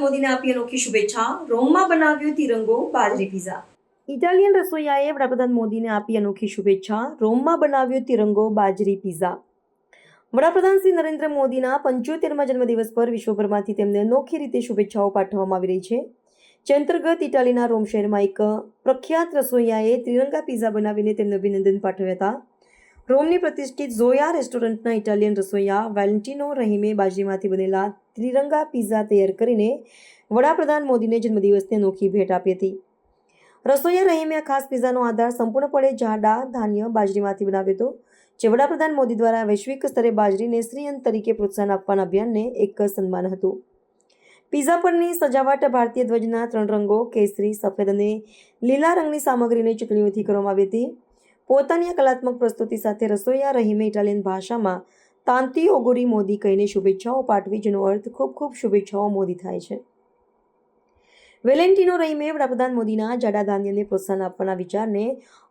મોદીને આપી અનોખી શુભેચ્છા. રોમમાં બનાવ્યો તિરંગો, બાજરી, પીઝા. ઇટાલિયન રસોઈયાએ વડાપ્રધાન મોદીને આપી અનોખી શુભેચ્છા. રોમમાં બનાવ્યો તિરંગો, બાજરી, પીઝા. વડાપ્રધાન શ્રી નરેન્દ્ર મોદીના પંચોતેરમા જન્મદિવસ પર વિશ્વભરમાંથી તેમને અનોખી રીતે શુભેચ્છાઓ પાઠવવામાં આવી રહી છે. જે અંતર્ગત ઇટાલીના રોમ શહેરમાં એક પ્રખ્યાત રસોઈયાએ ત્રિરંગા પિઝા બનાવીને તેમને અભિનંદન પાઠવ્યા હતા. રોમની પ્રતિષ્ઠિત ઝોયા રેસ્ટોરન્ટના ઇટાલિયન રસોઈયા વેલેન્ટિનો રહીમે બાજરીમાંથી બનેલા ત્રિરંગા પિઝા તૈયાર કરીને વડાપ્રધાન મોદીને જન્મદિવસની અનોખી ભેટ આપી હતી. રસોઈયા રહીમે આ ખાસ પિઝાનો આધાર સંપૂર્ણપણે જાડા, ધાન્ય બાજરીમાંથી બનાવ્યો હતો, જે વડાપ્રધાન મોદી દ્વારા વૈશ્વિક સ્તરે બાજરીને શ્રીયંત તરીકે પ્રોત્સાહન આપવાના અભિયાનને એક સન્માન હતું. પિઝા પરની સજાવટ ભારતીય ધ્વજના ત્રણ રંગો, કેસરી, સફેદ અને લીલા રંગની સામગ્રીને ચૂંટણીઓથી કરવામાં આવી હતી. પોતાની કલાત્મક પ્રસ્તુતિ સાથે રસોઈયા રહીમે ઇટાલિયન ભાષામાં તાંતી ઓગોરી મોદી કહીને શુભેચ્છાઓ પાઠવી, જેનો અર્થ ખૂબ ખૂબ શુભેચ્છાઓ મોદી થાય છે. વેલેન્ટિનો રહીમે વડાપ્રધાન મોદીના જાડા ધાન્યને પ્રોત્સાહન આપવાના વિચારને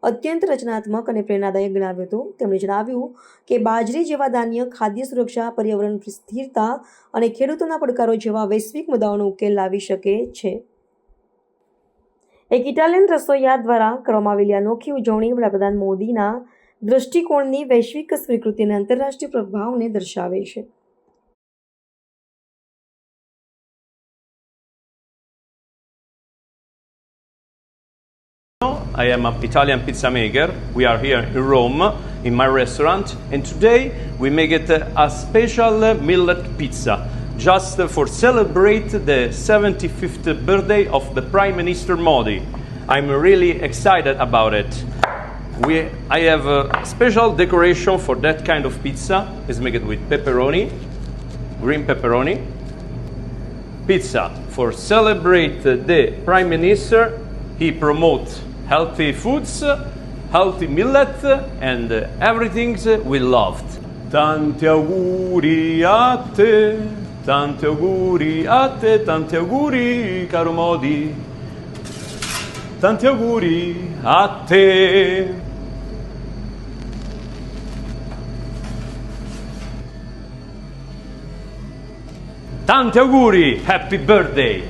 અત્યંત રચનાત્મક અને પ્રેરણાદાયક ગણાવ્યો હતો. તેમણે જણાવ્યું કે બાજરી જેવા ધાન્ય, ખાદ્ય સુરક્ષા, પર્યાવરણ સ્થિરતા અને ખેડૂતોના પડકારો જેવા વૈશ્વિક મુદ્દાઓનો ઉકેલ લાવી શકે છે. એક ઇટાલિયન રસોઈયા દ્વારા કરવામાં આવેલી અનોખી ઉજવણી વડાપ્રધાન મોદીના દૃષ્ટિકોણની વૈશ્વિક સ્વીકૃતિ અને આંતરરાષ્ટ્રીય પ્રભાવને દર્શાવે છે I am an Italian pizza maker. We are here in Rome in my restaurant, and today we make it a special millet pizza just for celebrate the 75th birthday of the Prime Minister Modi. I'm really excited about it. We, I have a special decoration for that kind of pizza. It's made with pepperoni, green pepperoni, pizza for celebrate the prime minister. He promotes healthy foods healthy millet and everything we loved. Tanti auguri a te tanti auguri a te tanti auguri caro modi. Tanti auguri a te tanti auguri happy birthday